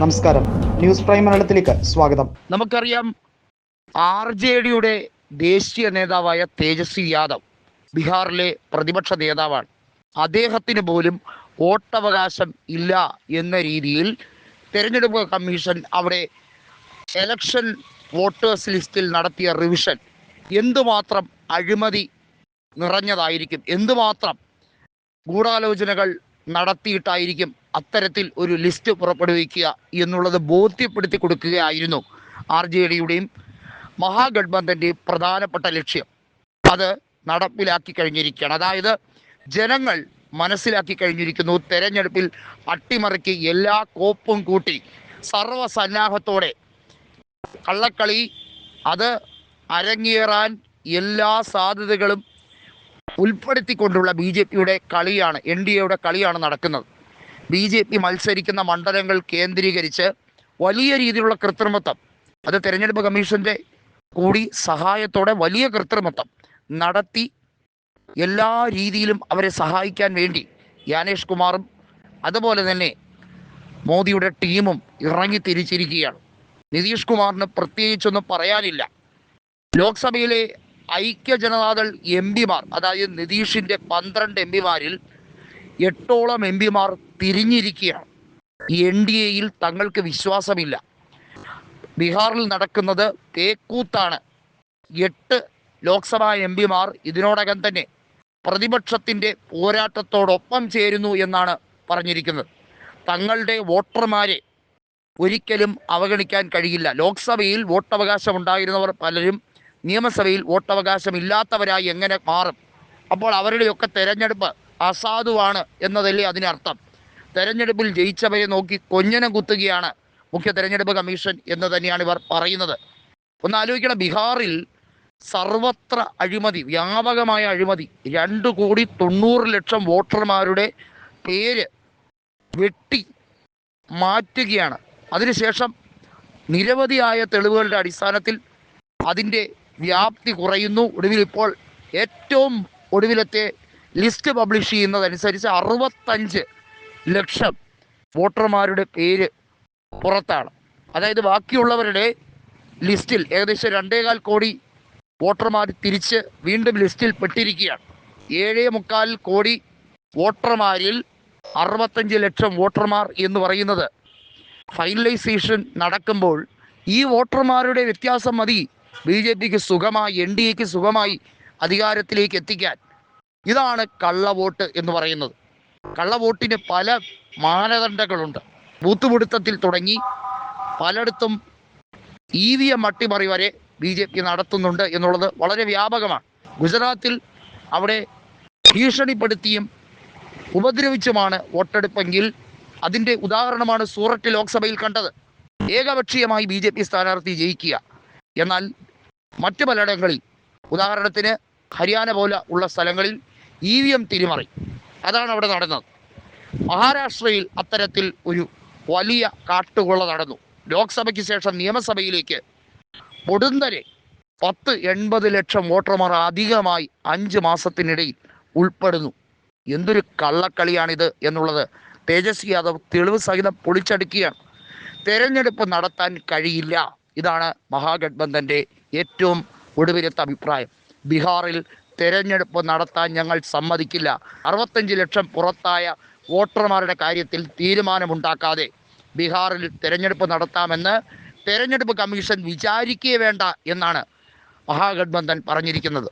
നമസ്കാരം. News prime മലയാളത്തിലേക്ക് സ്വാഗതം. നമുക്കറിയാം ആർ ജെ ഡിയുടെ ദേശീയ നേതാവായ തേജസ്വി യാദവ് ബീഹാറിലെ പ്രതിപക്ഷ നേതാവാണ്. അദ്ദേഹത്തിന് പോലും വോട്ടവകാശം ഇല്ല എന്ന രീതിയിൽ തെരഞ്ഞെടുപ്പ് കമ്മീഷൻ അവിടെ എലക്ഷൻ വോട്ടേഴ്സ് ലിസ്റ്റിൽ നടത്തിയ റിവിഷൻ എന്തുമാത്രം അഴിമതി നിറഞ്ഞതായിരിക്കും? എന്തുമാത്രം ഗൂഢാലോചനകൾ നടത്തിയിട്ടായിരിക്കും അത്തരത്തിൽ ഒരു ലിസ്റ്റ് പുറപ്പെടുവിക്കുക എന്നുള്ളത് ബോധ്യപ്പെടുത്തി കൊടുക്കുകയായിരുന്നു ആർ ജെ ഡിയുടെയും മഹാഗഡ്ബന്ധന്റെയും പ്രധാനപ്പെട്ട ലക്ഷ്യം. അത് നടപ്പിലാക്കി കഴിഞ്ഞിരിക്കുകയാണ്. അതായത് ജനങ്ങൾ മനസ്സിലാക്കി കഴിഞ്ഞിരിക്കുന്നു. തെരഞ്ഞെടുപ്പിൽ അട്ടിമറിക്ക് എല്ലാ കോപ്പും കൂട്ടി സർവസന്നാഹത്തോടെ കള്ളക്കളി അത് അരങ്ങേറാൻ എല്ലാ സാധ്യതകളും ഉൾപ്പെടുത്തിക്കൊണ്ടുള്ള ബി ജെ പിയുടെ കളിയാണ് എൻ ഡി എയുടെ കളിയാണ് നടക്കുന്നത്. ബി ജെ പി മത്സരിക്കുന്ന മണ്ഡലങ്ങൾ കേന്ദ്രീകരിച്ച് വലിയ രീതിയിലുള്ള കൃത്രിമത്വം. അത് തെരഞ്ഞെടുപ്പ് കമ്മീഷന്റെ കൂടി സഹായത്തോടെ വലിയ കൃത്രിമത്വം നടത്തി എല്ലാ രീതിയിലും അവരെ സഹായിക്കാൻ വേണ്ടി യാനേഷ് കുമാറും അതുപോലെ തന്നെ മോദിയുടെ ടീമും ഇറങ്ങി തിരിച്ചിരിക്കുകയാണ്. നിതീഷ് കുമാറിന് പ്രത്യേകിച്ചൊന്നും പറയാനില്ല. ലോക്സഭയിലെ ഐക്യ ജനതാദൾ എം പിമാർ അതായത് നിതീഷിന്റെ പന്ത്രണ്ട് എം പിമാരിൽ എട്ടോളം എം പിമാർ തിരിഞ്ഞിരിക്കുകയാണ്. എൻ ഡി എയിൽ തങ്ങൾക്ക് വിശ്വാസമില്ല. ബീഹാറിൽ നടക്കുന്നത് തേക്കൂത്താണ്. എട്ട് ലോക്സഭാ എം പിമാർ ഇതിനോടകം തന്നെ പ്രതിപക്ഷത്തിന്റെ പോരാട്ടത്തോടൊപ്പം ചേരുന്നു എന്നാണ് പറഞ്ഞിരിക്കുന്നത്. തങ്ങളുടെ വോട്ടർമാരെ ഒരിക്കലും അവഗണിക്കാൻ കഴിയില്ല. ലോക്സഭയിൽ വോട്ടവകാശം ഉണ്ടായിരുന്നവർ പലരും നിയമസഭയിൽ വോട്ടവകാശമില്ലാത്തവരായി എങ്ങനെ മാറും? അപ്പോൾ അവരുടെയൊക്കെ തെരഞ്ഞെടുപ്പ് അസാധുവാണ് എന്നതല്ലേ അതിനർത്ഥം തെരഞ്ഞെടുപ്പിൽ ജയിച്ചവരെ നോക്കി കൊഞ്ഞനം കുത്തുകയാണ് മുഖ്യ തെരഞ്ഞെടുപ്പ് കമ്മീഷൻ എന്ന് തന്നെയാണ് ഇവർ പറയുന്നത്. ഒന്ന് ആലോചിക്കണം ബീഹാറിൽ സർവത്ര അഴിമതി വ്യാപകമായ അഴിമതി രണ്ടു കോടി തൊണ്ണൂറ് ലക്ഷം വോട്ടർമാരുടെ പേര് വെട്ടി മാറ്റുകയാണ്. അതിനുശേഷം നിരവധിയായ തെളിവുകളുടെ അടിസ്ഥാനത്തിൽ അതിന്റെ വ്യാപ്തി കുറയുന്നു. ഒടുവിൽ ഇപ്പോൾ ഏറ്റവും ഒടുവിലത്തെ ലിസ്റ്റ് പബ്ലിഷ് ചെയ്യുന്നതനുസരിച്ച് അറുപത്തഞ്ച് ലക്ഷം വോട്ടർമാരുടെ പേര് പുറത്താണ്. അതായത് ബാക്കിയുള്ളവരുടെ ലിസ്റ്റിൽ ഏകദേശം രണ്ടേകാൽ കോടി വോട്ടർമാർ തിരിച്ച് വീണ്ടും ലിസ്റ്റിൽ പെട്ടിരിക്കുകയാണ്. ഏഴേ മുക്കാൽ കോടി വോട്ടർമാരിൽ അറുപത്തഞ്ച് ലക്ഷം വോട്ടർമാർ എന്ന് പറയുന്നത് ഫൈനലൈസേഷൻ നടക്കുമ്പോൾ ഈ വോട്ടർമാരുടെ വ്യത്യാസം മതി. ബി ജെ പിക്ക് സുഖമായി എൻ ഡി എക്ക് സുഖമായി അധികാരത്തിലേക്ക് എത്തിക്കാൻ. ഇതാണ് കള്ളവോട്ട് എന്ന് പറയുന്നത്. കള്ളവോട്ടിന് പല മാനദണ്ഡങ്ങളുണ്ട്. ബൂത്ത് പിടുത്തത്തിൽ തുടങ്ങി പലയിടത്തും ഇ വി എം അട്ടിമറി വരെ ബി ജെ പി നടത്തുന്നുണ്ട് എന്നുള്ളത് വളരെ വ്യാപകമാണ്. ഗുജറാത്തിൽ അവിടെ ഭീഷണിപ്പെടുത്തിയും ഉപദ്രവിച്ചുമാണ് വോട്ടെടുപ്പെങ്കിൽ അതിന്റെ ഉദാഹരണമാണ് സൂററ്റ് ലോക്സഭയിൽ കണ്ടത്. ഏകപക്ഷീയമായി ബി ജെ പി സ്ഥാനാർത്ഥി ജയിക്കുക. എന്നാൽ മറ്റു പലയിടങ്ങളിൽ ഉദാഹരണത്തിന് ഹരിയാന പോലെ ഉള്ള സ്ഥലങ്ങളിൽ ഇ വി എം തിരിമറി. അതാണ് അവിടെ നടന്നത്. മഹാരാഷ്ട്രയിൽ അത്തരത്തിൽ ഒരു വലിയ കാട്ടുകൊള്ള നടന്നു. ലോക്സഭയ്ക്ക് ശേഷം നിയമസഭയിലേക്ക് പൊടുന്നരെ പത്ത് എൺപത് ലക്ഷം വോട്ടർമാർ അധികമായി അഞ്ച് മാസത്തിനിടയിൽ ഉൾപ്പെടുന്നു. എന്തൊരു കള്ളക്കളിയാണിത് എന്നുള്ളത് തേജസ്വി യാദവ് തെളിവ് സഹിതം പൊളിച്ചടുക്കുകയാണ്. തെരഞ്ഞെടുപ്പ് നടത്താൻ കഴിയില്ല. ഇതാണ് മഹാഗഡ്ബന്ധന്റെ ഏറ്റവും ഒടുവിലത്തെ അഭിപ്രായം. ബീഹാറിൽ തെരഞ്ഞെടുപ്പ് നടത്താൻ ഞങ്ങൾ സമ്മതിക്കില്ല. അറുപത്തഞ്ച് ലക്ഷം പുറത്തായ വോട്ടർമാരുടെ കാര്യത്തിൽ തീരുമാനമുണ്ടാക്കാതെ ബീഹാറിൽ തെരഞ്ഞെടുപ്പ് നടത്താമെന്ന് തെരഞ്ഞെടുപ്പ് കമ്മീഷൻ വിചാരിക്കുകയേ വേണ്ട എന്നാണ് മഹാഗഡ്ബന്ധൻ പറഞ്ഞിരിക്കുന്നത്.